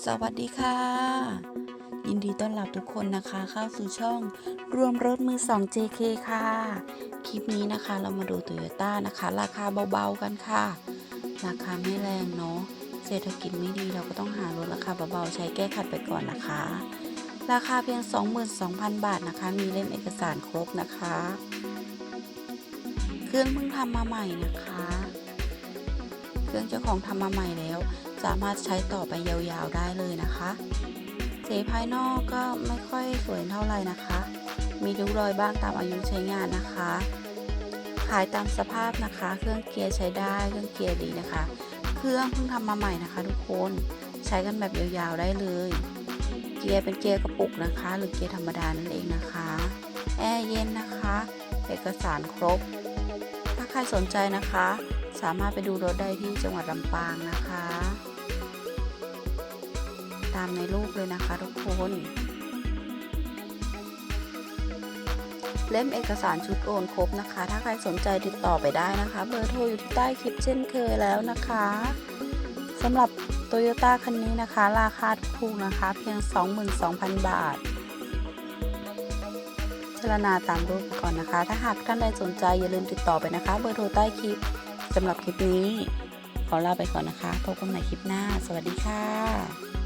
สวัสดีค่ะ ยินดีต้อนรับทุกคนนะคะ เข้าสู่ช่องรวมรถมือ 2 JK ค่ะ คลิปนี้นะคะเรามาดู Toyota นะคะ ราคาเบาๆกันค่ะ ราคาไม่แรงเนาะเศรษฐกิจไม่ดีเราก็ต้องหารถราคาเบาๆใช้แก้ขัดไปก่อนนะคะ ราคาเพียง 22,000 บาทนะคะ มีเล่มเอกสารครบนะคะ เครื่องเพิ่งทำมาใหม่นะคะ เครื่องเจ้าของทำมาใหม่แล้ว สามารถใช้ต่อไปยาวๆได้เลยนะคะ สีภายนอกก็ไม่ค่อยสวยเท่าไหร่นะคะ มีริ้วรอยบ้างตามอายุใช้งานนะคะ ขายตามสภาพนะคะ เครื่องเกียร์ใช้ได้เครื่องเกียร์ดีนะคะ เครื่องเพิ่งทำมาใหม่นะคะ ทุกคนใช้กันแบบยาวๆได้เลย เกียร์เป็นเกียร์กระปุกนะคะ หรือเกียร์ธรรมดานั่นเองนะคะแอร์เย็นนะคะ เอกสารครบ ถ้าใครสนใจนะคะ สามารถไปดูรถได้ที่จังหวัดลำปางนะคะ ตามในรูปเลยนะคะทุกคน เล่มเอกสารชุดโอนครบนะคะ ถ้าใครสนใจติดต่อไปได้นะคะ เบอร์โทรอยู่ที่ใต้คลิปเช่นเคยแล้วนะคะสำหรับโตโยต้าคันนี้นะคะ ราคาถูกนะคะ เพียง 22,000 บาทพิจารณาตามรูปไปก่อนนะคะ ถ้าหากท่านใดสนใจอย่าลืมติดต่อไปนะคะ เบอร์โทรใต้คลิป สำหรับคลิปนี้ ขอลาไปก่อนนะคะ พบกันใหม่คลิปหน้า สวัสดีค่ะ